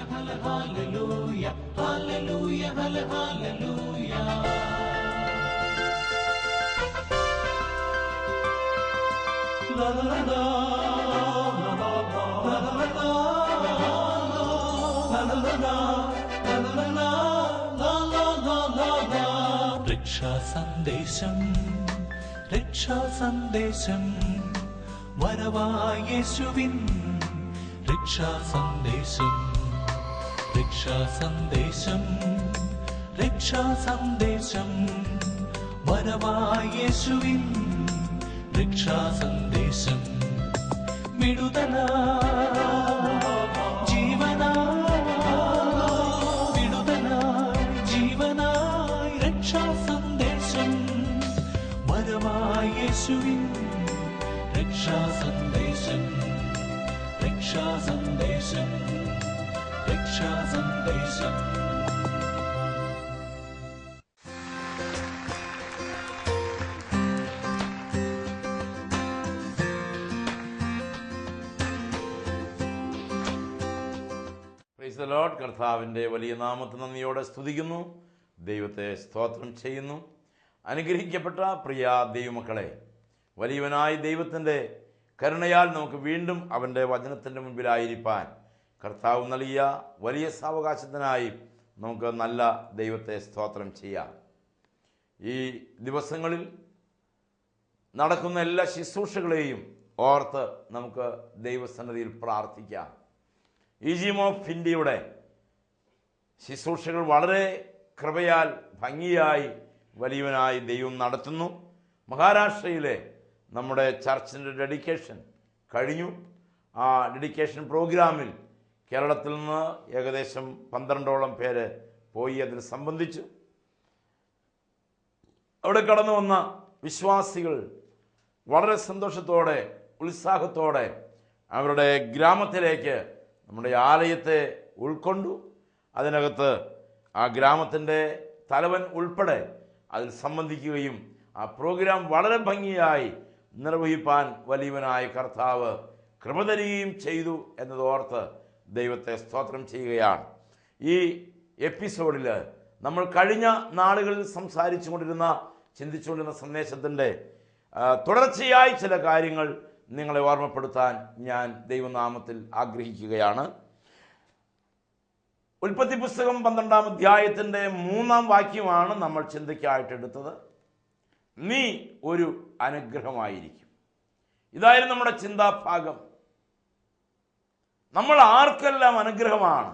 hallelujah, hallelujah, hallelujah, hallelujah. La la la la, la la la la, la la la la, la la la la, la la la la la. രക്ഷാ സന്ദേശം രക്ഷാ സന്ദേശം വരവായ യേശുവിൻ രക്ഷാ സന്ദേശം രക്ഷാ സന്ദേശം രക്ഷാ സന്ദേശം വരവായ യേശുവിൻ രക്ഷാ സന്ദേശം വിടുതല ജീവനായി വിടുതലായി ജീവനായി രക്ഷാ സന്ദേശം വരവായ യേശുവിൻ ലോഡ് കർത്താവിന്റെ വലിയ നാമത്തെ നന്ദിയോടെ സ്തുതിക്കുന്നു. ദൈവത്തെ സ്തോത്രം ചെയ്യുന്നു. അനുഗ്രഹിക്കപ്പെട്ട പ്രിയ ദൈവമക്കളെ വലിയവനായ ദൈവത്തിന്റെ കരുണയാൽ നമുക്ക് വീണ്ടും അവന്റെ വചനത്തിന്റെ മുൻപിലായിരിക്കാൻ കർത്താവ് നൽകിയ വലിയ സാവകാശത്തിനായി നമുക്ക് നല്ല ദൈവത്തെ സ്തോത്രം ചെയ്യാം. ഈ ദിവസങ്ങളിൽ നടക്കുന്ന എല്ലാ ശുശ്രൂഷകളെയും ഓർത്ത് നമുക്ക് ദൈവസന്നതിയിൽ പ്രാർത്ഥിക്കാം. ഈജിയം ഓഫ് ഇന്ത്യയുടെ ശുശ്രൂഷകൾ വളരെ കൃപയാൽ ഭംഗിയായി വലിയവനായി ദൈവം നടത്തുന്നു. മഹാരാഷ്ട്രയിലെ നമ്മുടെ ചർച്ചിന്റെ ഡെഡിക്കേഷൻ കഴിഞ്ഞു. ആ ഡെഡിക്കേഷൻ പ്രോഗ്രാമിൽ കേരളത്തിൽ നിന്ന് ഏകദേശം പന്ത്രണ്ടോളം പേര് പോയി അതിൽ സംബന്ധിച്ചു. അവിടെ കടന്നു വന്ന വിശ്വാസികൾ വളരെ സന്തോഷത്തോടെ ഉത്സാഹത്തോടെ അവരുടെ ഗ്രാമത്തിലേക്ക് നമ്മുടെ ആലയത്തെ ഉൾക്കൊണ്ടു. അതിനകത്ത് ആ ഗ്രാമത്തിന്റെ തലവൻ ഉൾപ്പെടെ അതിൽ സംബന്ധിക്കുകയും ആ പ്രോഗ്രാം വളരെ ഭംഗിയായി നിർവഹിപ്പാൻ വലിയവനായ കർത്താവ് കൃപ തരികയും ചെയ്തു എന്നതോർത്ത് ദൈവത്തെ സ്തോത്രം ചെയ്യുകയാണ്. ഈ എപ്പിസോഡിൽ നമ്മൾ കഴിഞ്ഞ നാളുകളിൽ സംസാരിച്ചു കൊണ്ടിരുന്ന ചിന്തിച്ചുകൊണ്ടിരുന്ന സന്ദേശത്തിന്റെ തുടർച്ചയായി ചില കാര്യങ്ങൾ നിങ്ങളെ ഓർമ്മപ്പെടുത്താൻ ഞാൻ ദൈവനാമത്തിൽ ആഗ്രഹിക്കുകയാണ്. ഉൽപ്പത്തി പുസ്തകം പന്ത്രണ്ടാം അധ്യായത്തിന്റെ മൂന്നാം വാക്യമാണ് നമ്മൾ ചിന്തയ്ക്കായിട്ട് എടുത്തത്. നീ ഒരു അനുഗ്രഹമായിരിക്കും. ഇതായിരുന്നു നമ്മുടെ ചിന്താഭാഗം. നമ്മൾ ആർക്കെല്ലാം അനുഗ്രഹമാണ്?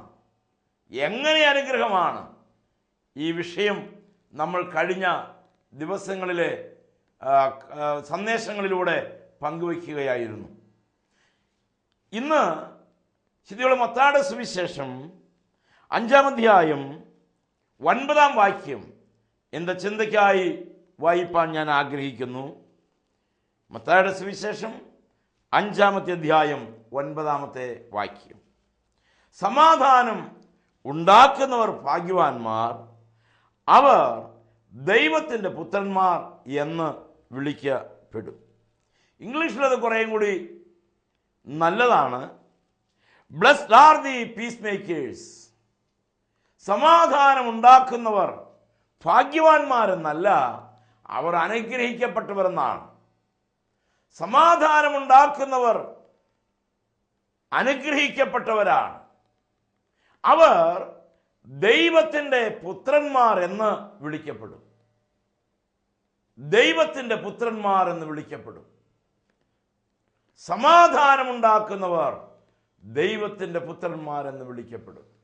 എങ്ങനെ അനുഗ്രഹമാണ്? ഈ വിഷയം നമ്മൾ കഴിഞ്ഞ ദിവസങ്ങളിലെ സന്ദേശങ്ങളിലൂടെ പങ്കുവയ്ക്കുകയായിരുന്നു. ഇന്ന് ശുദ്ധിയുള്ള മത്താട് സുവിശേഷം അഞ്ചാം അധ്യായം ഒൻപതാം വാക്യം എന്റെ ചിന്തയ്ക്കായി വായിപ്പാൻ ഞാൻ ആഗ്രഹിക്കുന്നു. മത്തായുടെ സുവിശേഷം അഞ്ചാമത്തെ അധ്യായം ഒൻപതാമത്തെ വാക്യം. സമാധാനം ഉണ്ടാക്കുന്നവർ ഭാഗ്യവാന്മാർ അവർ ദൈവത്തിന്റെ പുത്രന്മാർ എന്ന് വിളിക്കപ്പെടും. ഇംഗ്ലീഷിലത് കുറേയും കൂടി നല്ലതാണ്. Blessed are the peacemakers സമാധാനം ഉണ്ടാക്കുന്നവർ ഭാഗ്യവാന്മാരെന്നല്ല അവർ അനുഗ്രഹിക്കപ്പെട്ടവരെന്നാണ് സമാധാനമുണ്ടാക്കുന്നവർ അനുഗ്രഹിക്കപ്പെട്ടവരാണ്. അവർ ദൈവത്തിന്റെ പുത്രന്മാർ എന്ന് വിളിക്കപ്പെടും. ദൈവത്തിന്റെ പുത്രന്മാർ എന്ന് വിളിക്കപ്പെടും. സമാധാനമുണ്ടാക്കുന്നവർ ദൈവത്തിന്റെ പുത്രന്മാർ എന്ന് വിളിക്കപ്പെടും.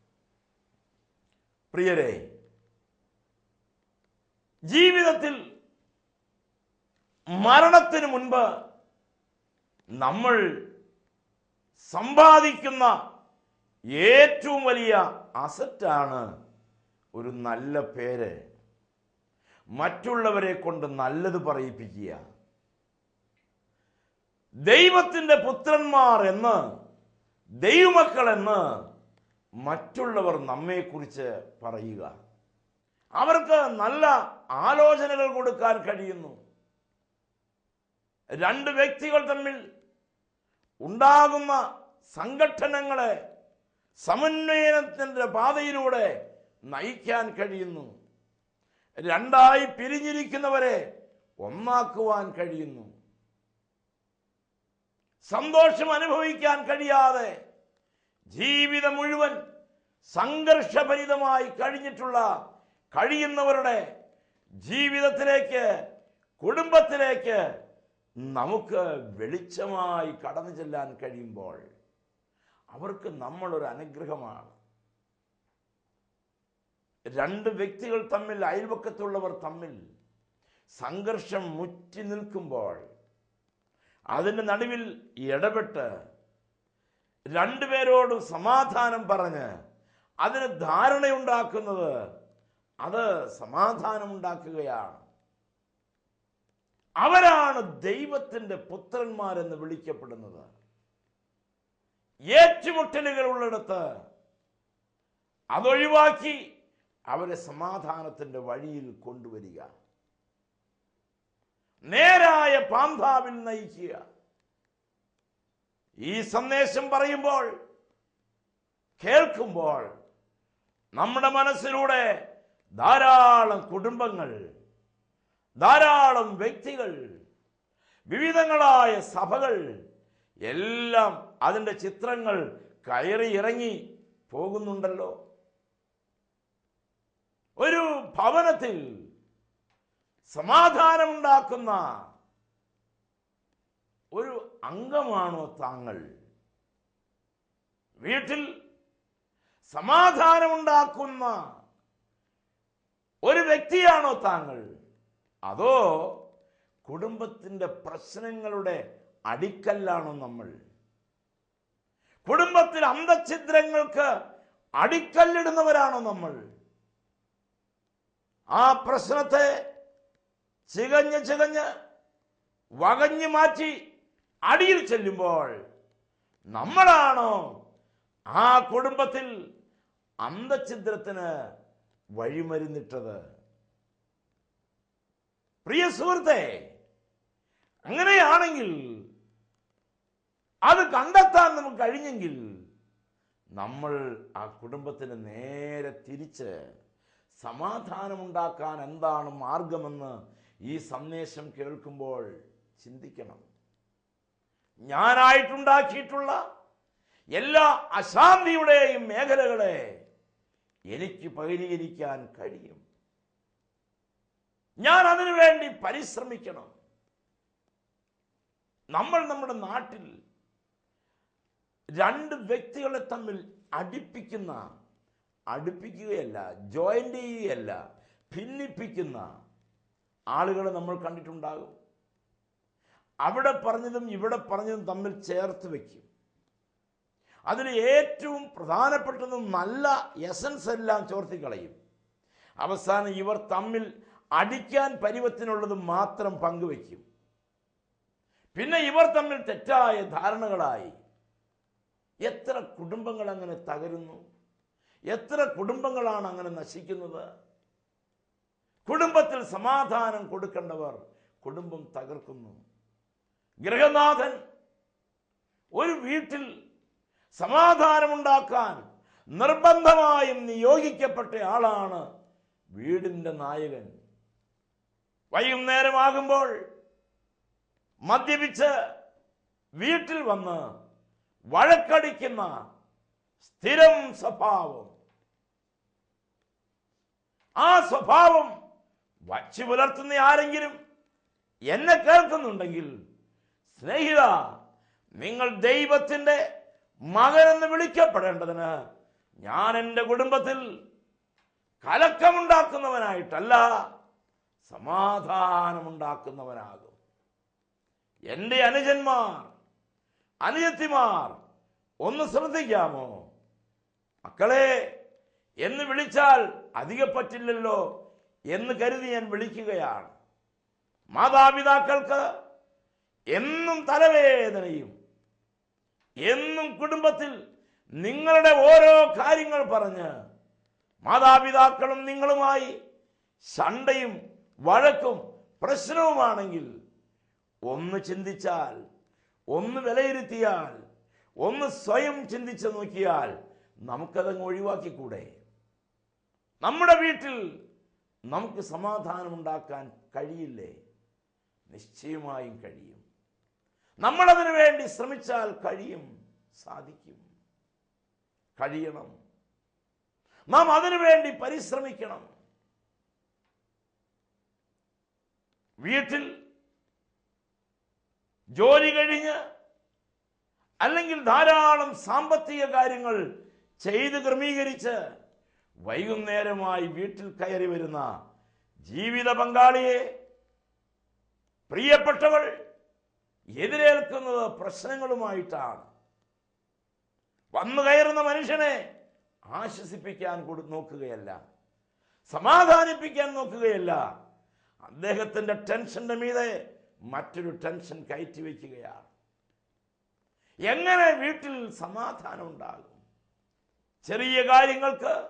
പ്രിയരെ ജീവിതത്തിൽ മരണത്തിന് മുൻപ് നമ്മൾ സമ്പാദിക്കുന്ന ഏറ്റവും വലിയ അസറ്റാണ് ഒരു നല്ല പേര്. മറ്റുള്ളവരെ കൊണ്ട് നല്ലത് പറയിപ്പിക്കുക. ദൈവത്തിന്റെ പുത്രന്മാർ എന്ന് ദൈവമക്കൾ എന്ന് മറ്റുള്ളവർ നമ്മെക്കുറിച്ച് പറയുക. അവർക്ക് നല്ല ആലോചനകൾ കൊടുക്കാൻ കഴിയുന്നു. രണ്ട് വ്യക്തികൾ തമ്മിൽ ഉണ്ടാകുന്ന സംഘടനങ്ങളെ സമന്വയനത്തിന്റെ പാതയിലൂടെ നയിക്കാൻ കഴിയുന്നു. രണ്ടായി പിരിഞ്ഞിരിക്കുന്നവരെ ഒന്നാക്കുവാൻ കഴിയുന്നു. സന്തോഷം അനുഭവിക്കാൻ കഴിയാതെ ജീവിതം മുഴുവൻ സംഘർഷഭരിതമായി കഴിഞ്ഞിട്ടുള്ള കഴിയുന്നവരുടെ ജീവിതത്തിലേക്ക് കുടുംബത്തിലേക്ക് നമുക്ക് വെളിച്ചമായി കടന്നു ചെല്ലാൻ കഴിയുമ്പോൾ അവർക്ക് നമ്മളൊരു അനുഗ്രഹമാണ്. രണ്ട് വ്യക്തികൾ തമ്മിൽ അയൽവക്കത്തുള്ളവർ തമ്മിൽ സംഘർഷം മുറ്റി നിൽക്കുമ്പോൾ അതിന്റെ നടുവിൽ ഇടപെട്ട് രണ്ടുപേരോടും സമാധാനം പറഞ്ഞ് അതിന് ധാരണയുണ്ടാക്കുന്നത് അത് സമാധാനമുണ്ടാക്കുകയാണ് അവരാണ് ദൈവത്തിന്റെ പുത്രന്മാരെന്ന് വിളിക്കപ്പെടുന്നത്. ഏറ്റുമുട്ടലുകൾ ഉള്ളിടത്ത് അതൊഴിവാക്കി അവരെ സമാധാനത്തിന്റെ വഴിയിൽ കൊണ്ടുവരിക. നേരായ പാന്താവിൽ നയിക്കുക. ഈ സന്ദേശം പറയുമ്പോൾ കേൾക്കുമ്പോൾ നമ്മുടെ മനസ്സിലൂടെ ധാരാളം കുടുംബങ്ങൾ ധാരാളം വ്യക്തികൾ വിവിധങ്ങളായ സഭകൾ എല്ലാം അതിന്റെ ചിത്രങ്ങൾ കയറി ഇറങ്ങി പോകുന്നുണ്ടല്ലോ. ഒരു ഭവനത്തിൽ സമാധാനമുണ്ടാക്കുന്ന ഒരു അംഗമാണോ താങ്കൾ? വീട്ടിൽ സമാധാനമുണ്ടാക്കുന്ന ഒരു വ്യക്തിയാണോ താങ്കൾ? അതോ കുടുംബത്തിന്റെ പ്രശ്നങ്ങളുടെ അടിക്കല്ലാണോ നമ്മൾ? കുടുംബത്തിൽ അന്തഛിദ്രങ്ങൾക്ക് അടിക്കല്ലിടുന്നവരാണോ നമ്മൾ? ആ പ്രശ്നത്തെ ചികഞ്ഞ് ചികഞ്ഞ് വകഞ്ഞു മാറ്റി അടിയിൽ ചെല്ലുമ്പോൾ നമ്മളാണോ ആ കുടുംബത്തിൽ അന്തഛിദ്രത്തിന് വഴിമരുന്നിട്ടത്? പ്രിയ സുഹൃത്തെ അങ്ങനെയാണെങ്കിൽ അത് കണ്ടെത്താൻ നമുക്ക് കഴിഞ്ഞെങ്കിൽ നമ്മൾ ആ കുടുംബത്തിന് നേരെ തിരിച്ച് സമാധാനമുണ്ടാക്കാൻ എന്താണ് മാർഗമെന്ന് ഈ സന്ദേശം കേൾക്കുമ്പോൾ ചിന്തിക്കണം. ഞാനായിട്ടുണ്ടാക്കിയിട്ടുള്ള എല്ലാ അശാന്തിയുടെയും മേഖലകളെ എനിക്ക് പരിഹരിക്കാൻ കഴിയും. ഞാൻ അതിനു വേണ്ടി പരിശ്രമിക്കണം. നമ്മൾ നമ്മുടെ നാട്ടിൽ രണ്ട് വ്യക്തികളെ തമ്മിൽ അടുപ്പിക്കുന്ന അടുപ്പിക്കുകയല്ല ജോയിന്റ് ചെയ്യുകയല്ല ഭിന്നിപ്പിക്കുന്ന ആളുകളെ നമ്മൾ കണ്ടിട്ടുണ്ടാകും. അവിടെ പറഞ്ഞതും ഇവിടെ പറഞ്ഞതും തമ്മിൽ ചേർത്ത് വയ്ക്കും അതിൽ ഏറ്റവും പ്രധാനപ്പെട്ടതും നല്ല എസൻസ് എല്ലാം ചോർത്തിക്കളയും. അവസാനം ഇവർ തമ്മിൽ അടിക്കാൻ പരിവത്തിനുള്ളത് മാത്രം പങ്കുവയ്ക്കും. പിന്നെ ഇവർ തമ്മിൽ തെറ്റായ ധാരണകളായി. എത്ര കുടുംബങ്ങൾ അങ്ങനെ തകരുന്നു? എത്ര കുടുംബങ്ങളാണ് അങ്ങനെ നശിക്കുന്നത്? കുടുംബത്തിൽ സമാധാനം കൊടുക്കേണ്ടവർ കുടുംബം തകർക്കുന്നു. ഗൃഹനാഥൻ ഒരു വീട്ടിൽ സമാധാനമുണ്ടാക്കാൻ നിർബന്ധമായും നിയോഗിക്കപ്പെട്ട ആളാണ് വീടിന്റെ നായകൻ. വൈകുന്നേരമാകുമ്പോൾ മദ്യപിച്ച് വീട്ടിൽ വന്ന് വഴക്കടിക്കുന്ന സ്ഥിരം സ്വഭാവം. ആ സ്വഭാവം വച്ചു പുലർത്തുന്ന ആരെങ്കിലും എന്നെ കേൾക്കുന്നുണ്ടെങ്കിൽ സ്നേഹിത നിങ്ങൾ ദൈവത്തിന്റെ മകനെന്ന് വിളിക്കപ്പെടേണ്ടതിന് ഞാൻ എന്റെ കുടുംബത്തിൽ കലക്കമുണ്ടാക്കുന്നവനായിട്ടല്ല സമാധാനമുണ്ടാക്കുന്നവനാകും. എന്റെ അനുജന്മാർ അനുജത്തിമാർ ഒന്ന് ശ്രദ്ധിക്കാമോ? മക്കളെ എന്ന് വിളിച്ചാൽ അധിക പറ്റില്ലല്ലോ എന്ന് കരുതി ഞാൻ വിളിക്കുകയാണ്. മാതാപിതാക്കൾക്ക് എന്നും തലവേദനയും എന്നും കുടുംബത്തിൽ നിങ്ങളുടെ ഓരോ കാര്യങ്ങൾ പറഞ്ഞ് മാതാപിതാക്കളും നിങ്ങളുമായി ശണ്ടയും വഴക്കും പ്രശ്നവുമാണെങ്കിൽ ഒന്ന് ചിന്തിച്ചാൽ ഒന്ന് വിലയിരുത്തിയാൽ ഒന്ന് സ്വയം ചിന്തിച്ചു നോക്കിയാൽ നമുക്കതങ്ങ് ഒഴിവാക്കിക്കൂടെ? നമ്മുടെ വീട്ടിൽ നമുക്ക് സമാധാനമുണ്ടാക്കാൻ കഴിയില്ലേ? നിശ്ചയമായും കഴിയും. നമ്മളതിനു വേണ്ടി ശ്രമിച്ചാൽ കഴിയും സാധിക്കും. കഴിയണം. നാം അതിനു വേണ്ടി പരിശ്രമിക്കണം. വീട്ടിൽ ജോലി കഴിഞ്ഞ് അല്ലെങ്കിൽ ധാരാളം സാമ്പത്തിക കാര്യങ്ങൾ ചെയ്ത് ക്രമീകരിച്ച് വൈകുന്നേരമായി വീട്ടിൽ കയറി വരുന്ന ജീവിത പങ്കാളിയെ പ്രിയപ്പെട്ടവൾ എതിരേൽക്കുന്നത് പ്രശ്നങ്ങളുമായിട്ടാണ്. വന്നു കയറുന്ന മനുഷ്യനെ ആശ്വസിപ്പിക്കാൻ കൊടു നോക്കുകയല്ല. സമാധാനിപ്പിക്കാൻ നോക്കുകയല്ല. അദ്ദേഹത്തിന്റെ ടെൻഷന്റെ മീതെ മറ്റൊരു ടെൻഷൻ കയറ്റി വയ്ക്കുകയാണ്. എങ്ങനെ വീട്ടിൽ സമാധാനം ഉണ്ടാകും? ചെറിയ കാര്യങ്ങൾക്ക്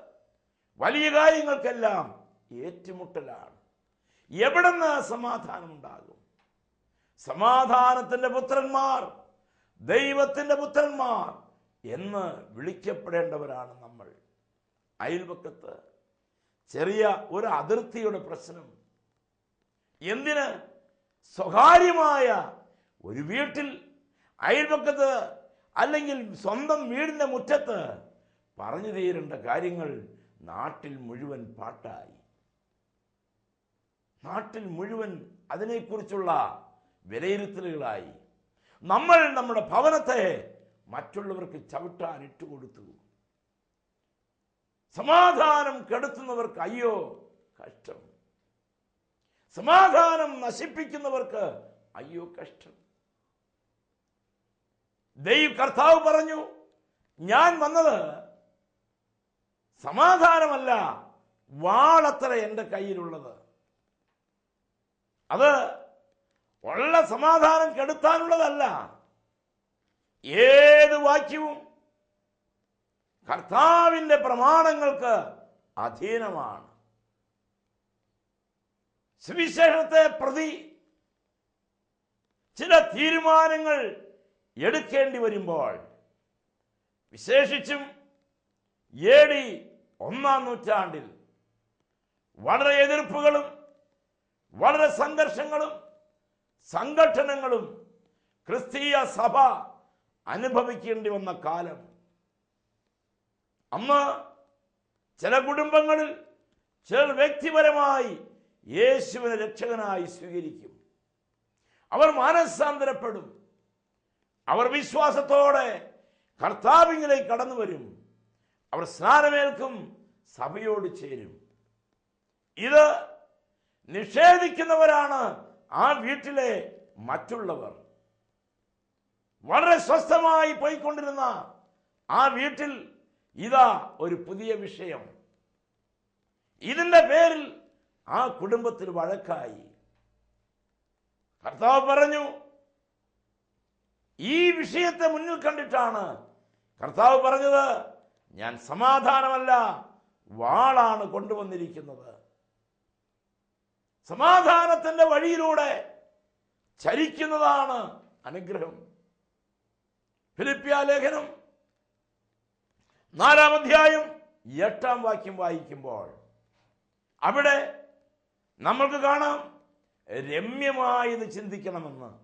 വലിയ കാര്യങ്ങൾക്കെല്ലാം ഏറ്റുമുട്ടലാണ്. എവിടുന്ന് സമാധാനം ഉണ്ടാകും? സമാധാനത്തിന്റെ പുത്രന്മാർ ദൈവത്തിന്റെ പുത്രന്മാർ എന്ന് വിളിക്കപ്പെടേണ്ടവരാണ് നമ്മൾ. അയൽപക്കത്ത് ചെറിയ ഒരു അതിർത്തിയുടെ പ്രശ്നം എന്തിന്? സ്വകാര്യമായ ഒരു വീട്ടിൽ അയൽപക്കത്ത് അല്ലെങ്കിൽ സ്വന്തം വീടിന്റെ മുറ്റത്ത് പറഞ്ഞു തീരേണ്ട കാര്യങ്ങൾ നാട്ടിൽ മുഴുവൻ പാട്ടായി. നാട്ടിൽ മുഴുവൻ അതിനെക്കുറിച്ചുള്ള വിലയിരുത്തലുകളായി. നമ്മൾ നമ്മുടെ ഭവനത്തെ മറ്റുള്ളവർക്ക് ചവിട്ടാൻ ഇട്ടുകൊടുത്തു സമാധാനം കെടുത്തുന്നവർക്ക് അയ്യോ കഷ്ടം. സമാധാനം നശിപ്പിക്കുന്നവർക്ക് അയ്യോ കഷ്ടം. ദൈവ കർത്താവ് പറഞ്ഞു ഞാൻ വന്നത് സമാധാനമല്ല വാളത്ര എന്റെ കയ്യിലുള്ളത്. അത് ഉള്ള സമാധാനം കെടുത്താനുള്ളതല്ല. ഏത് വാക്യവും കർത്താവിന്റെ പ്രമാണങ്ങൾക്ക് അധീനമാണ്. സുവിശേഷത്തെ പ്രതി ചില തീരുമാനങ്ങൾ എടുക്കേണ്ടി വരുമ്പോൾ വിശേഷിച്ചും എ ഡി ഒന്നാം നൂറ്റാണ്ടിൽ വളരെ എതിർപ്പുകളും വളരെ സംഘർഷങ്ങളും സംഘടനങ്ങളും ക്രിസ്തീയ സഭ അനുഭവിക്കേണ്ടി വന്ന കാലം. അന്ന് ചില കുടുംബങ്ങളിൽ ചില വ്യക്തിപരമായി യേശുവിനെ രക്ഷകനായി സ്വീകരിക്കും. അവർ മാനസാന്തരപ്പെടും. അവർ വിശ്വാസത്തോടെ കർത്താവിങ്ങിലേക്ക് കടന്നു വരും. അവർ സ്നാനമേൽക്കും സഭയോട് ചേരും. ഇത് നിഷേധിക്കുന്നവരാണ് ആ വീട്ടിലെ മറ്റുള്ളവർ. വളരെ സ്വസ്ഥമായി പോയിക്കൊണ്ടിരുന്ന ആ വീട്ടിൽ ഇതാ ഒരു പുതിയ വിഷയം. ഇതിന്റെ പേരിൽ ആ കുടുംബത്തിൽ വഴക്കായി. കർത്താവ് പറഞ്ഞു ഈ വിഷയത്തെ മുന്നിൽ കണ്ടിട്ടാണ് കർത്താവ് പറഞ്ഞത് ഞാൻ സമാധാനമല്ല വാളാണ് കൊണ്ടുവന്നിരിക്കുന്നത്. സമാധാനത്തിന്റെ വഴിയിലൂടെ ചരിക്കുന്നതാണ് അനുഗ്രഹം. ഫിലിപ്പിയ ലേഖനം നാലാം അധ്യായം എട്ടാം വാക്യം വായിക്കുമ്പോൾ അവിടെ നമ്മൾക്ക് കാണാം. രമ്യമായത് ചിന്തിക്കണമെന്ന്.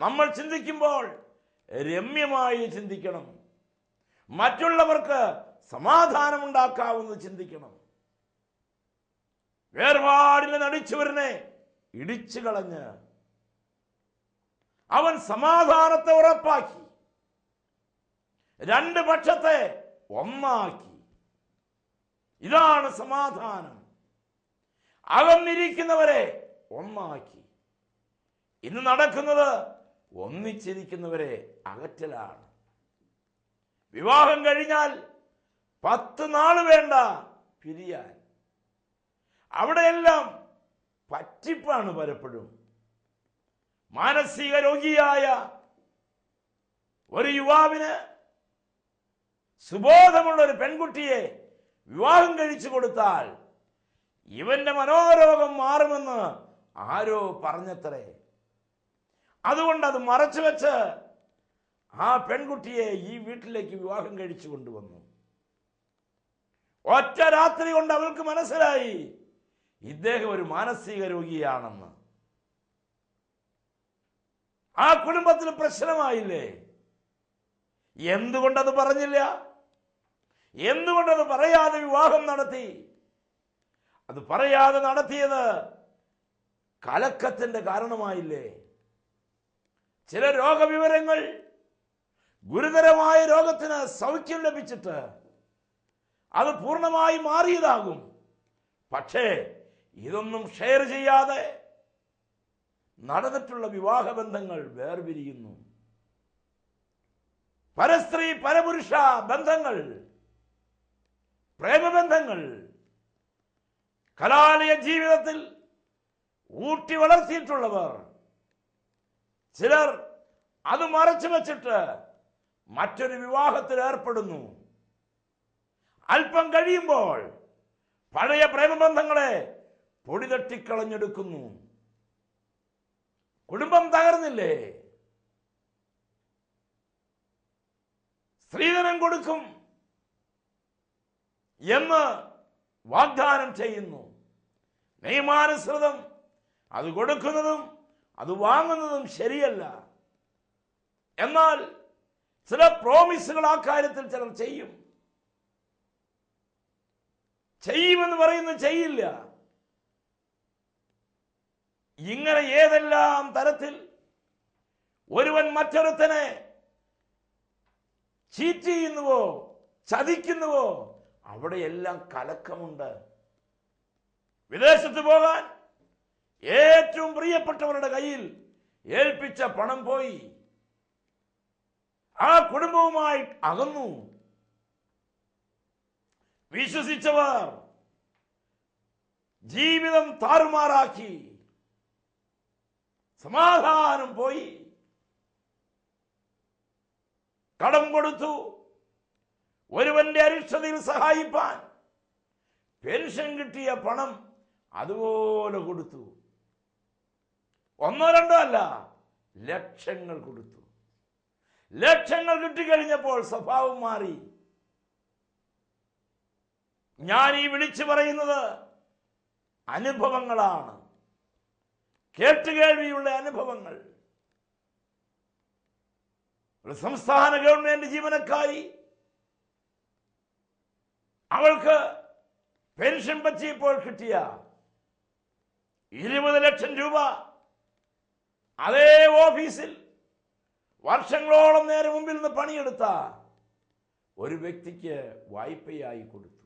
നമ്മൾ ചിന്തിക്കുമ്പോൾ രമ്യമായി ചിന്തിക്കണം. മറ്റുള്ളവർക്ക് സമാധാനമുണ്ടാക്കാവുന്നത് ചിന്തിക്കണം. വേർപാടിനെ നടിച്ചവരനെ ഇടിച്ചു കളഞ്ഞ് അവൻ സമാധാനത്തെ ഉറപ്പാക്കി. രണ്ട് പക്ഷത്തെ ഒന്നാക്കി. ഇതാണ് സമാധാനം. അകന്നിരിക്കുന്നവരെ ഒന്നാക്കി. ഇന്ന് നടക്കുന്നത് ഒന്നിച്ചിരിക്കുന്നവരെ അകറ്റലാണ്. വിവാഹം കഴിഞ്ഞാൽ പത്ത് നാൾ വേണ്ട പിരിയാൻ. അവിടെയെല്ലാം പറ്റിപ്പാണ് പലപ്പോഴും. മാനസിക രോഗിയായ ഒരു യുവാവിന് സുബോധമുള്ള ഒരു പെൺകുട്ടിയെ വിവാഹം കഴിച്ചു കൊടുത്താൽ ഇവന്റെ മനോരോഗം മാറുമെന്ന് ആരോ പറഞ്ഞത്രേ. അതുകൊണ്ട് അത് മറച്ചു വെച്ച് ആ പെൺകുട്ടിയെ ഈ വീട്ടിലേക്ക് വിവാഹം കഴിച്ചു കൊണ്ടുവന്നു. ഒറ്റ രാത്രി കൊണ്ട് അവൾക്ക് മനസ്സിലായി ഇദ്ദേഹം ഒരു മാനസിക രോഗിയാണെന്ന്. ആ കുടുംബത്തിൽ പ്രശ്നമായില്ലേ? എന്തുകൊണ്ടത് പറഞ്ഞില്ല? എന്തുകൊണ്ടത് പറയാതെ വിവാഹം നടത്തി? അത് പറയാതെ നടത്തിയത് കലക്കത്തിന്റെ കാരണമായില്ലേ? ചില രോഗവിവരങ്ങൾ ഗുരുതരമായ രോഗത്തിന് സൗഖ്യം ലഭിച്ചിട്ട് അത് പൂർണമായി മാറിയതാകും. പക്ഷേ ഇതൊന്നും ഷെയർ ചെയ്യാതെ നടന്നിട്ടുള്ള വിവാഹബന്ധങ്ങൾ വേർപിരിയുന്നു. പരസ്ത്രീ പരപുരുഷ ബന്ധങ്ങൾ പ്രേമബന്ധങ്ങൾ കലാലയ ജീവിതത്തിൽ ഊട്ടി വളർത്തിയിട്ടുള്ളവർ ചിലർ അത് മറച്ചു വച്ചിട്ട് മറ്റൊരു വിവാഹത്തിൽ ഏർപ്പെടുന്നു. അല്പം കഴിയുമ്പോൾ പഴയ പ്രേമബന്ധങ്ങളെ പൊടി തട്ടിക്കളഞ്ഞെടുക്കുന്നു കുടുംബം തകർന്നില്ലേ? സ്ത്രീധനം കൊടുക്കും എന്ന് വാഗ്ദാനം ചെയ്യുന്നു. നിയമാനുസൃതം അത് കൊടുക്കുന്നതും അത് വാങ്ങുന്നതും ശരിയല്ല. എന്നാൽ ചില പ്രോമിസുകൾ ആ കാര്യത്തിൽ ചിലർ ചെയ്യും. ചെയ്യുമെന്ന് പറയുന്നു ചെയ്യില്ല. ഇങ്ങനെ ഏതെല്ലാം തരത്തിൽ ഒരുവൻ മറ്റൊരുത്തനെ ചീറ്റ് ചെയ്യുന്നുവോ ചതിക്കുന്നുവോ അവിടെയെല്ലാം കലക്കമുണ്ട്. വിദേശത്ത് പോകാൻ ഏറ്റവും പ്രിയപ്പെട്ടവരുടെ കയ്യിൽ ഏൽപ്പിച്ച പണം പോയി. ആ കുടുംബവുമായി അകന്നു. വിശ്വസിച്ചവർ ജീവിതം താറുമാറാക്കി. സമാധാനം പോയി. കടം കൊടുത്തു. ഒരുവന്റെ അരിഷ്ടതയിൽ സഹായിപ്പാൻ. പെൻഷൻ കിട്ടിയ പണം അതുപോലെ കൊടുത്തു. ഒന്നോ രണ്ടോ അല്ല ലക്ഷങ്ങൾ കൊടുത്തു. ലക്ഷങ്ങൾ കിട്ടിക്കഴിഞ്ഞപ്പോൾ സ്വഭാവം മാറി. ഞാൻ ഈ വിളിച്ചു പറയുന്നത് അനുഭവങ്ങളാണ്. കേട്ടുകേൾവിയുള്ള അനുഭവങ്ങൾ. ഒരു സംസ്ഥാന ഗവൺമെന്റ് ജീവനക്കാരി അവൾക്ക് പെൻഷൻ പറ്റിയപ്പോൾ കിട്ടിയ ഇരുപത് ലക്ഷം രൂപ. അതേ ഓഫീസിൽ വർഷങ്ങളോളം നേരെ മുമ്പിൽ നിന്ന് പണിയെടുത്ത ഒരു വ്യക്തിക്ക് വായ്പയായി കൊടുത്തു.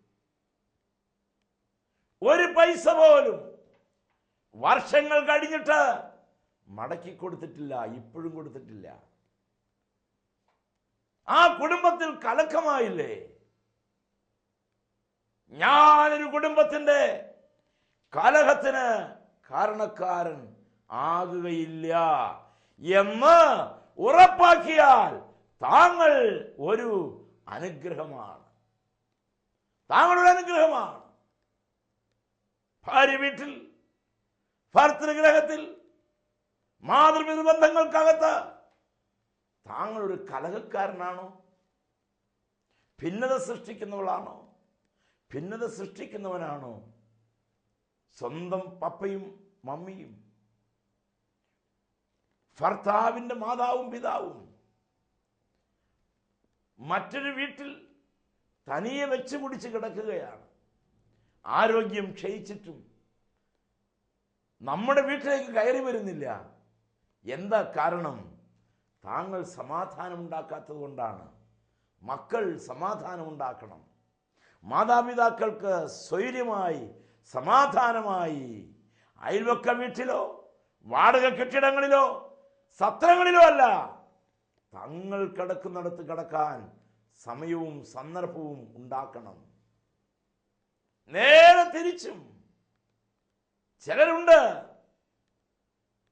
ഒരു പൈസ പോലും വർഷങ്ങൾ കഴിഞ്ഞിട്ട് മടക്കി കൊടുത്തിട്ടില്ല ഇപ്പോഴും കൊടുത്തിട്ടില്ല. ആ കുടുംബത്തിൽ കലക്കമായില്ലേ? ഞാനൊരു കുടുംബത്തിന്റെ കലഹത്തിന് കാരണക്കാരൻ ആകുകയില്ല എന്ന് ഉറപ്പാക്കിയാൽ താങ്കൾ ഒരു അനുഗ്രഹമാണ്. താങ്കൾ അനുഗ്രഹമാണ്. ഭാര്യ വീട്ടിൽ ഭർത്തൃഗ്രഹത്തിൽ മാതൃപിതൃ ബന്ധങ്ങൾക്കകത്ത് താങ്കൾ ഒരു കലഹക്കാരനാണോ? ഭിന്നത സൃഷ്ടിക്കുന്നവളാണോ? ഭിന്നത സൃഷ്ടിക്കുന്നവനാണോ? സ്വന്തം പപ്പയും മമ്മിയും ഭർത്താവിന്റെ മാതാവും പിതാവും. മറ്റൊരു വീട്ടിൽ തനിയെ വെച്ച് മുടിച്ച് കിടക്കുകയാണ്. ആരോഗ്യം ക്ഷയിച്ചിട്ടും നമ്മുടെ വീട്ടിലേക്ക് കയറി വരുന്നില്ല. എന്താ കാരണം? താങ്കൾ സമാധാനം ഉണ്ടാക്കാത്തത് കൊണ്ടാണ്. മക്കൾ സമാധാനം ഉണ്ടാക്കണം മാതാപിതാക്കൾക്ക് സ്വൈര്യമായി സമാധാനമായി അയൽവക്ക വീട്ടിലോ വാടക കെട്ടിടങ്ങളിലോ സത്രങ്ങളിലോ അല്ല തങ്ങൾ കിടക്കുന്നിടത്ത് കിടക്കാൻ സമയവും സന്ദർഭവും ഉണ്ടാക്കണം. നേരെ തിരിച്ചും. ചിലരുണ്ട്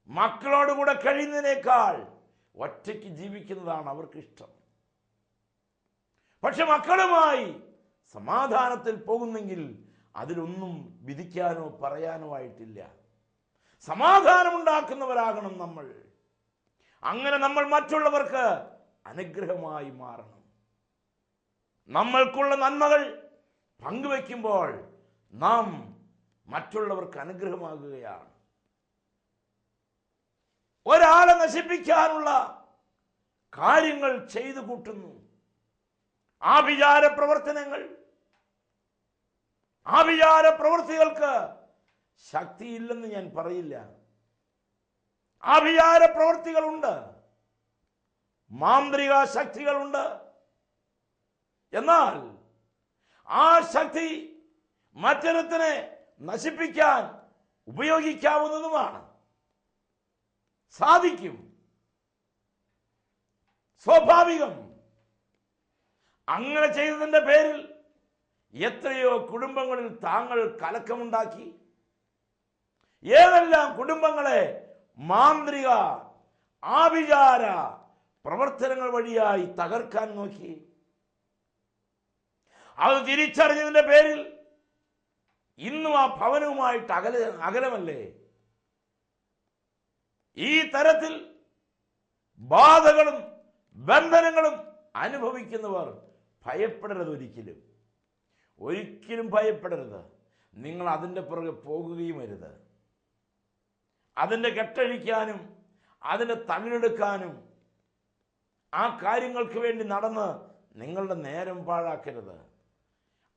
മക്കളോടുകൂടെ കഴിയുന്നതിനേക്കാൾ ഒറ്റയ്ക്ക് ജീവിക്കുന്നതാണ് അവർക്കിഷ്ടം. പക്ഷെ മക്കളുമായി സമാധാനത്തിൽ പോകുന്നെങ്കിൽ അതിലൊന്നും വിധിക്കാനോ പറയാനോ ആയിട്ടില്ല. സമാധാനമുണ്ടാക്കുന്നവരാകണം നമ്മൾ. അങ്ങനെ നമ്മൾ മറ്റുള്ളവർക്ക് അനുഗ്രഹമായി മാറണം. നമ്മൾക്കുള്ള നന്മകൾ പങ്കുവെക്കുമ്പോൾ നാം മറ്റുള്ളവർക്ക് അനുഗ്രഹമാകുകയാണ്. ഒരാളെ നശിപ്പിക്കാനുള്ള കാര്യങ്ങൾ ചെയ്തു കൂട്ടുന്നു. ആഭിചാര പ്രവർത്തനങ്ങൾ ആഭിചാര പ്രവൃത്തികൾക്ക് ശക്തിയില്ലെന്ന് ഞാൻ പറയില്ല. ആഭിചാര പ്രവൃത്തികളുണ്ട്. മാന്ത്രിക ശക്തികളുണ്ട്. എന്നാൽ ആ ശക്തി മറ്റൊരുത്തിനെ നശിപ്പിക്കാൻ ഉപയോഗിക്കാവുന്നതുമാണ്. സാധിക്കും. സ്വാഭാവികം. അങ്ങനെ ചെയ്തതിന്റെ പേരിൽ എത്രയോ കുടുംബങ്ങളിൽ താങ്കൾ കലക്കമുണ്ടാക്കി. ഏതെല്ലാം കുടുംബങ്ങളെ മാന്ത്രിക ആഭിചാര പ്രവർത്തനങ്ങൾ വഴിയായി തകർക്കാൻ നോക്കി. അത് തിരിച്ചറിഞ്ഞതിന്റെ പേരിൽ ഇന്നും ആ ഭവനവുമായിട്ട് അകല അകലമല്ലേ? ഈ തരത്തിൽ ബാധകളും ബന്ധനങ്ങളും അനുഭവിക്കുന്നവർ ഭയപ്പെടരുത് ഒരിക്കലും. ഒരിക്കലും ഭയപ്പെടരുത്. നിങ്ങൾ അതിന്റെ പുറകെ പോകുകയും അരുത്. അതിന്റെ കെട്ടഴിക്കാനും അതിനെ തകിലെടുക്കാനും ആ കാര്യങ്ങൾക്ക് വേണ്ടി നടന്ന് നിങ്ങളുടെ നേരം പാഴാക്കരുത്.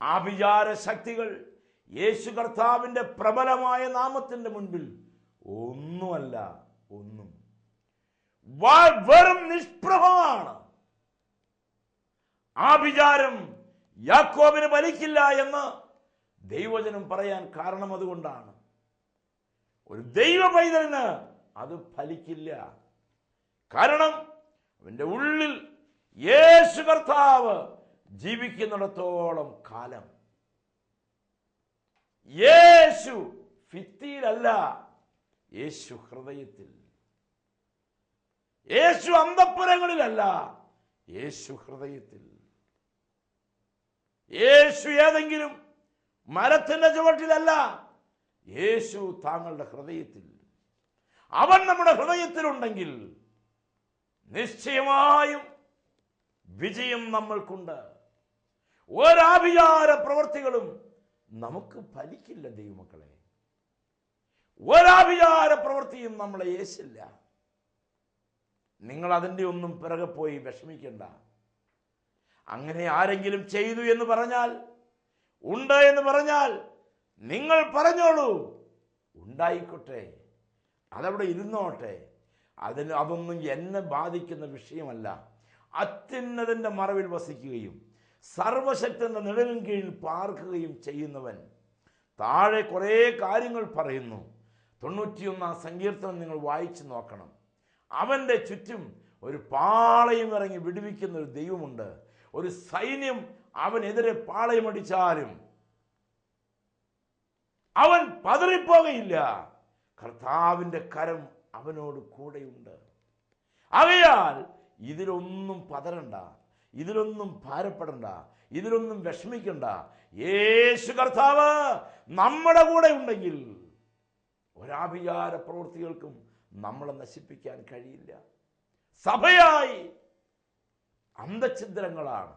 ആഭിചാര ശക്തികൾ യേശു കർത്താവിന്റെ പ്രബലമായ നാമത്തിന്റെ മുൻപിൽ ഒന്നുമല്ല ഒന്നും. വെറും നിഷ്പ്രഭമാണ്. ആഭിചാരം യാക്കോബിന് ഫലിക്കില്ല എന്ന് ദൈവജനം പറയാൻ കാരണം അതുകൊണ്ടാണ്. ഒരു ദൈവ പൈതലിന് അത് ഫലിക്കില്ല. കാരണം അവന്റെ ഉള്ളിൽ യേശു കർത്താവ് ജീവിക്കുന്നിടത്തോളം കാലം. യേശു ഭിത്തിയിലല്ല യേശു ഹൃദയത്തിൽ. യേശു അന്തപ്പുരങ്ങളിലല്ല യേശു ഹൃദയത്തിൽ. യേശു ഏതെങ്കിലും മരത്തിന്റെ ചുവട്ടിലല്ല യേശു താങ്കളുടെ ഹൃദയത്തിൽ. അവൻ നമ്മുടെ ഹൃദയത്തിലുണ്ടെങ്കിൽ നിശ്ചയമായും വിജയം നമ്മൾക്കുണ്ട്. ഒരാഭിചാര പ്രവൃത്തികളും നമുക്ക് ഫലിക്കില്ല ദൈവമക്കളെ. ഒരാഭിചാര പ്രവൃത്തിയും നമ്മളെ യേശില്ല. നിങ്ങൾ അതിന്റെ ഒന്നും പിറകെ പോയി വിഷമിക്കണ്ട. അങ്ങനെ ആരെങ്കിലും ചെയ്തു എന്ന് പറഞ്ഞാൽ ഉണ്ട് എന്ന് പറഞ്ഞാൽ നിങ്ങൾ പറഞ്ഞോളൂ. ഉണ്ടായിക്കോട്ടെ. അതവിടെ ഇരുന്നോട്ടെ. അതിന് അതൊന്നും എന്നെ ബാധിക്കുന്ന വിഷയമല്ല. അത്യുന്നതിന്റെ മറവിൽ വസിക്കുകയും സർവശക്തന്റെ നിഴലിൻ കീഴിൽ പാർക്കുകയും ചെയ്യുന്നവൻ. താഴെ കുറേ കാര്യങ്ങൾ പറയുന്നു. തൊണ്ണൂറ്റിയൊന്നാം സങ്കീർത്തനം നിങ്ങൾ വായിച്ചു നോക്കണം. അവന്റെ ചുറ്റും ഒരു പാളയും ഇറങ്ങി വിടുവിക്കുന്ന ഒരു ദൈവമുണ്ട്. ഒരു സൈന്യം അവനെതിരെ പാളയമടിച്ചാലും അവൻ പതറിപ്പോകയില്ല. കർത്താവിന്റെ കരം അവനോട് കൂടെയുണ്ട്. അവയാൽ ഇതിലൊന്നും പതരണ്ട ഇതിലൊന്നും ഭാരപ്പെടണ്ട ഇതിലൊന്നും വിഷമിക്കണ്ട. യേശു കർത്താവ് നമ്മുടെ കൂടെ ഉണ്ടെങ്കിൽ ഒരാഭിചാര പ്രവൃത്തികൾക്കും നമ്മളെ നശിപ്പിക്കാൻ കഴിയില്ല. സഭയായി അന്തഛിദ്രങ്ങളാണ്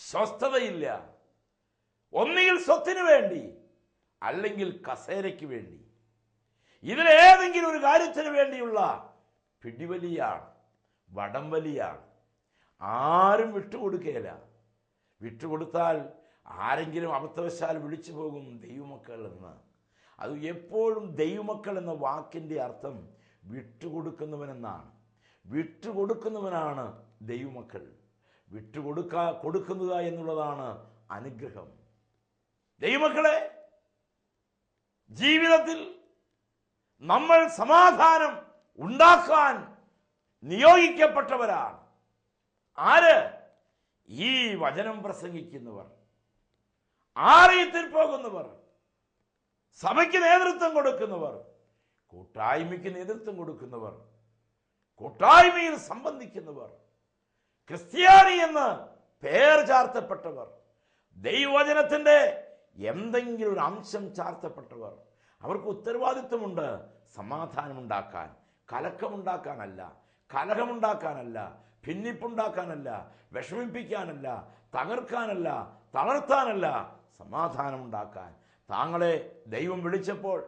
സ്വസ്ഥതയില്ല. ഒന്നുകിൽ സ്വത്തിന് വേണ്ടി അല്ലെങ്കിൽ കസേരയ്ക്ക് വേണ്ടി. ഇതിലേതെങ്കിലും ഒരു കാര്യത്തിന് വേണ്ടിയുള്ള പിടിവലിയാണ് വടംവലിയാണ് ആരും വിട്ടുകൊടുക്കുകയില്ല വിട്ടുകൊടുത്താൽ ആരെങ്കിലും അബദ്ധവശാൽ വിളിച്ചു പോകും ദൈവമക്കൾ എന്ന്. അത് എപ്പോഴും ദൈവമക്കൾ എന്ന വാക്കിന്റെ അർത്ഥം വിട്ടുകൊടുക്കുന്നവനെന്നാണ്. വിട്ടുകൊടുക്കുന്നവനാണ് ദൈവമക്കൾ. വിട്ടുകൊടുക്ക കൊടുക്കുന്നത് എന്നുള്ളതാണ് അനുഗ്രഹം. ദൈവമക്കളെ ജീവിതത്തിൽ നമ്മൾ സമാധാനം ഉണ്ടാക്കാൻ നിയോഗിക്കപ്പെട്ടവരാണ്. ആര്? ഈ വചനം പ്രസംഗിക്കുന്നവർ. ആലയത്തിൽ പോകുന്നവർ. സഭയ്ക്ക് നേതൃത്വം കൊടുക്കുന്നവർ. കൂട്ടായ്മയ്ക്ക് നേതൃത്വം കൊടുക്കുന്നവർ. കൂട്ടായ്മയിൽ സംബന്ധിക്കുന്നവർ ക്രിസ്ത്യാനി എന്ന് പേർ ചാർത്തപ്പെട്ടവർ ദൈവവചനത്തിന്റെ എന്തെങ്കിലും ഒരു അംശം ചാർത്തപ്പെട്ടവർ അവർക്ക് ഉത്തരവാദിത്വമുണ്ട് സമാധാനമുണ്ടാക്കാൻ കലക്കമുണ്ടാക്കാനല്ല കലഹമുണ്ടാക്കാനല്ല ഭിന്നിപ്പുണ്ടാക്കാനല്ല വിഷമിപ്പിക്കാനല്ല തകർക്കാനല്ല തളർത്താനല്ല സമാധാനമുണ്ടാക്കാൻ. താങ്കളെ ദൈവം വിളിച്ചപ്പോൾ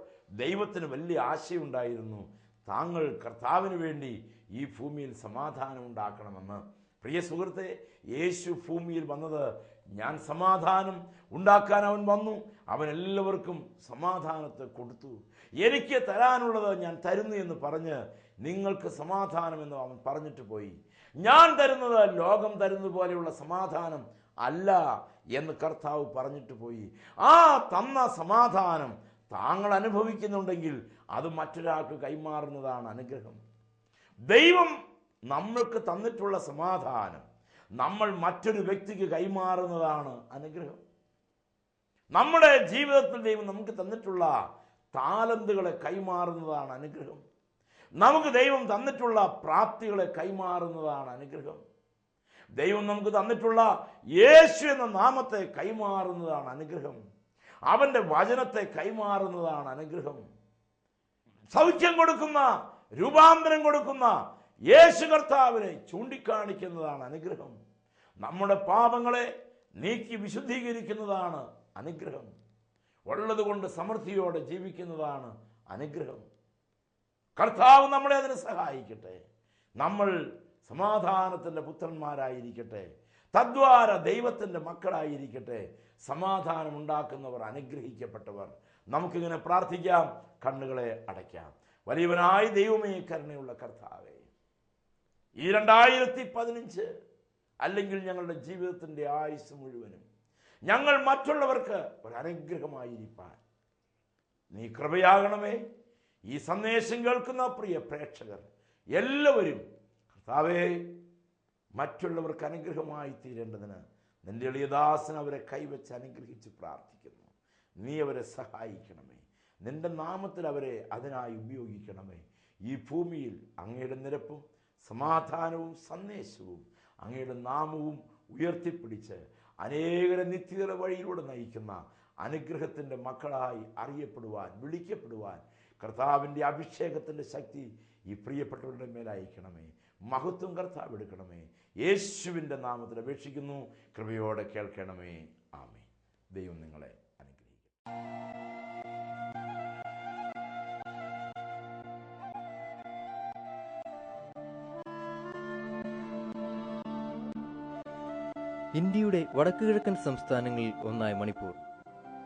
ദൈവത്തിന് വലിയ ആശയുണ്ടായിരുന്നു. താങ്കൾ കർത്താവിന് വേണ്ടി ഈ ഭൂമിയിൽ സമാധാനം ഉണ്ടാക്കണമെന്ന്. പ്രിയ സുഹൃത്തെ യേശു ഭൂമിയിൽ വന്നത് ഞാൻ സമാധാനം ഉണ്ടാക്കാൻ അവൻ വന്നു. അവൻ എല്ലാവർക്കും സമാധാനത്തെ കൊടുത്തു. എനിക്ക് തരാനുള്ളത് ഞാൻ തരുന്നു എന്ന് പറഞ്ഞ് നിങ്ങൾക്ക് സമാധാനമെന്ന് അവൻ പറഞ്ഞിട്ട് പോയി. ഞാൻ തരുന്നത് ലോകം തരുന്നത് പോലെയുള്ള സമാധാനം അല്ല എന്ന് കർത്താവ് പറഞ്ഞിട്ട് പോയി. ആ തന്ന സമാധാനം താങ്കൾ അനുഭവിക്കുന്നുണ്ടെങ്കിൽ അത് മറ്റൊരാൾക്ക് കൈമാറുന്നതാണ് അനുഗ്രഹം. ദൈവം നമ്മൾക്ക് തന്നിട്ടുള്ള സമാധാനം. നമ്മൾ മറ്റൊരു വ്യക്തിക്ക് കൈമാറുന്നതാണ് അനുഗ്രഹം. നമ്മുടെ ജീവിതത്തിൽ ദൈവം നമുക്ക് തന്നിട്ടുള്ള താലന്തുകളെ കൈമാറുന്നതാണ് അനുഗ്രഹം. നമുക്ക് ദൈവം തന്നിട്ടുള്ള പ്രാപ്തികളെ കൈമാറുന്നതാണ് അനുഗ്രഹം. ദൈവം നമുക്ക് തന്നിട്ടുള്ള യേശു എന്ന നാമത്തെ കൈമാറുന്നതാണ് അനുഗ്രഹം. അവന്റെ വചനത്തെ കൈമാറുന്നതാണ് അനുഗ്രഹം. സൗഖ്യം കൊടുക്കുന്ന രൂപാന്തരം കൊടുക്കുന്ന യേശു കർത്താവിനെ ചൂണ്ടിക്കാണിക്കുന്നതാണ് അനുഗ്രഹം. നമ്മുടെ പാപങ്ങളെ നീക്കി വിശുദ്ധീകരിക്കുന്നതാണ് അനുഗ്രഹം. ഉള്ളതുകൊണ്ട് സമൃദ്ധിയോടെ ജീവിക്കുന്നതാണ് അനുഗ്രഹം. കർത്താവ് നമ്മളെ അതിനെ സഹായിക്കട്ടെ. നമ്മൾ സമാധാനത്തിന്റെ പുത്രന്മാരായിരിക്കട്ടെ. തദ്വാര ദൈവത്തിന്റെ മക്കളായിരിക്കട്ടെ. സമാധാനം ഉണ്ടാക്കുന്നവർ അനുഗ്രഹിക്കപ്പെട്ടവർ. നമുക്കിങ്ങനെ പ്രാർത്ഥിക്കാം കണ്ണുകളെ അടയ്ക്കാം. വലിയവനായ ദൈവമേ കരുണയുള്ള കർത്താവേ. ഈ രണ്ടായിരത്തി പതിനഞ്ച് അല്ലെങ്കിൽ ഞങ്ങളുടെ ജീവിതത്തിന്റെ ആയുസ് മുഴുവനും ഞങ്ങൾ മറ്റുള്ളവർക്ക് ഒരു അനുഗ്രഹമായിരിക്കാൻ നീ കൃപയാകണമേ. ഈ സന്ദേശം കേൾക്കുന്ന പ്രിയ പ്രേക്ഷകർ എല്ലാവരും കർത്താവേ മറ്റുള്ളവർക്ക് അനുഗ്രഹമായി തീരേണ്ടതിന് നിന്റെ എളിയദാസൻ അവരെ കൈവച്ച് അനുഗ്രഹിച്ച് പ്രാർത്ഥിക്കുന്നു. നീ അവരെ സഹായിക്കണമേ. നിന്റെ നാമത്തിൽ അവരെ അതിനായി ഉപയോഗിക്കണമേ. ഈ ഭൂമിയിൽ അങ്ങയുടെ നിരപ്പും സമാധാനവും സന്ദേശവും അങ്ങയുടെ നാമവും ഉയർത്തിപ്പിടിച്ച് അനേകരെ നിത്യതയുടെ വഴിയിലൂടെ നയിക്കുന്ന അനുഗ്രഹത്തിന്റെ മക്കളായി അറിയപ്പെടുവാൻ വിളിക്കപ്പെടുവാൻ കർത്താവിന്റെ അഭിഷേകത്തിന്റെ ശക്തി ഈ പ്രിയപ്പെട്ടവരുടെ മേലയക്കണമേ മഹത്വം കർത്താവ് എടുക്കണമേ. യേശുവിന്റെ നാമത്തിൽ അപേക്ഷിക്കുന്നു. കൃപയോടെ കേൾക്കണമേ. ആമേ ദൈവം നിങ്ങളെ അനുഗ്രഹിക്കും ഇന്ത്യയുടെ വടക്കുകിഴക്കൻ സംസ്ഥാനങ്ങളിൽ ഒന്നായ മണിപ്പൂർ.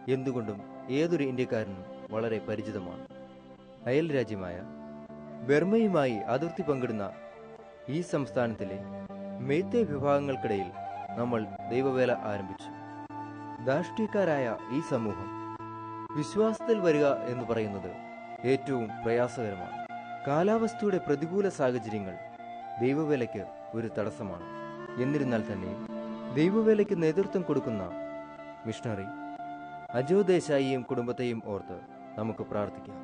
എന്തുകൊണ്ടും ഏതൊരു ഇന്ത്യക്കാരനും വളരെ പരിചിതമാണ്. അയൽ രാജ്യമായ ബർമയുമായി അതിർത്തി പങ്കിടുന്ന ഈ സംസ്ഥാനത്തിലെ മേത്തെ വിഭാഗങ്ങൾക്കിടയിൽ നമ്മൾ ദൈവവേല ആരംഭിച്ചു. ദാഷ്ട്രീയക്കാരായ ഈ സമൂഹം വിശ്വാസത്തിൽ വരിക എന്ന് പറയുന്നത് ഏറ്റവും പ്രയാസകരമാണ്. കാലാവസ്ഥയുടെ പ്രതികൂല സാഹചര്യങ്ങൾ ദൈവവേലയ്ക്ക് ഒരു തടസ്സമാണ്. എന്നിരുന്നാൽ തന്നെയും ദൈവവേലയ്ക്ക് നേതൃത്വം കൊടുക്കുന്ന മിഷണറി അജോ ദേശായിയും കുടുംബത്തെയും ഓർത്ത് നമുക്ക് പ്രാർത്ഥിക്കാം.